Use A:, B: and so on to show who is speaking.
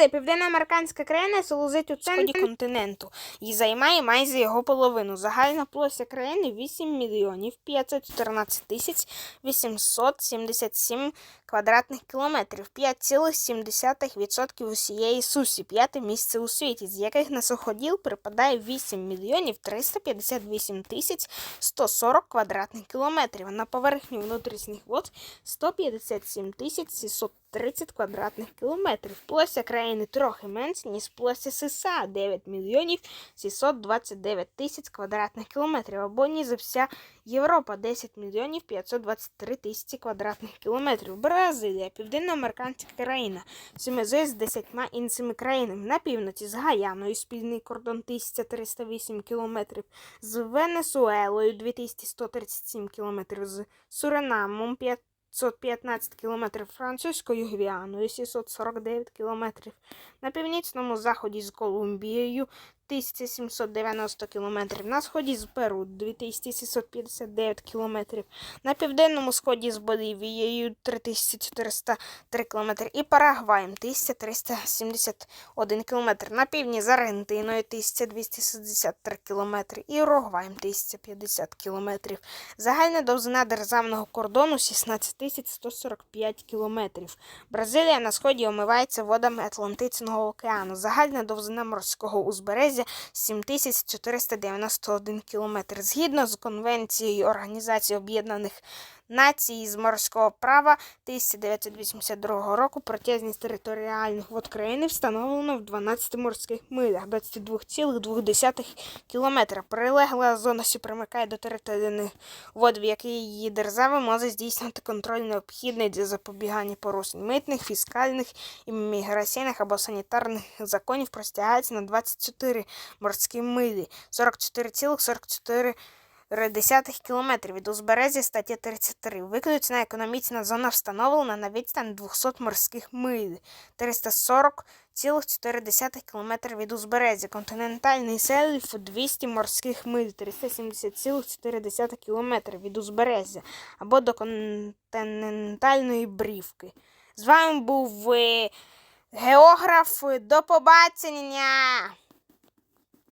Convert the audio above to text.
A: Бразилія, південноамериканська країна, солозить у сході континенту і займає майже його половину. Загальна площа країни 8 мільйонів 514 тисяч 877 квадратних кілометрів, 5,7% усієї сусі, п'яте місце у світі, з яких на суходіл припадає 8 мільйонів 358 тисяч 140 квадратних кілометрів, на поверхню внутрішніх вод 157 тисяч 630 квадратних кілометрів. Площа країни трохи менше, ніж площа США 9 мільйонів 629 тисяч квадратних кілометрів, або ніж вся Європа 10 мільйонів 523 тисячі квадратних кілометрів. Бразилія, південноамериканська країна, що межує з 10 іншими країнами. На півночі з Гаяною спільний кордон 1308 кілометрів, з Венесуелою 2137 кілометрів, з Суринамом 515 кілометрів, французькою Гвіаною 649 кілометрів, на північному заході з Колумбією 1790 кілометрів, на сході з Перу 2659 кілометрів, на південному сході з Болівією 3403 кілометри і Парагваєм 1371 кілометр, на півдні з Аргентиною 1263 кілометри і Уругваєм 1050 кілометрів. Загальна довжина державного кордону 16 145 кілометрів. Бразилія на сході омивається водами Атлантичного океану. Загальна довжина морського узбережжя 7491 кілометр. Згідно з Конвенцією Організації Об'єднаних Націй з морського права 1982 року протяжність територіальних вод країни встановлено в 12 морських милях 22,2 кілометра. Прилегла зона, що примикає до територіальних вод, в якій її держава може здійснювати контроль необхідний для запобігання порушень митних, фіскальних, імміграційних або санітарних законів простягається на 24 морські милі 44,44 десятих кілометрів від узбережжя стаття 33. Виключна економічна зона встановлена на відстань 200 морських миль 340,4 км від узбережжя. Континентальний селіф 200 морських миль 370,4 км від узбережжя або до континентальної брівки. З вами був географ. До побачення!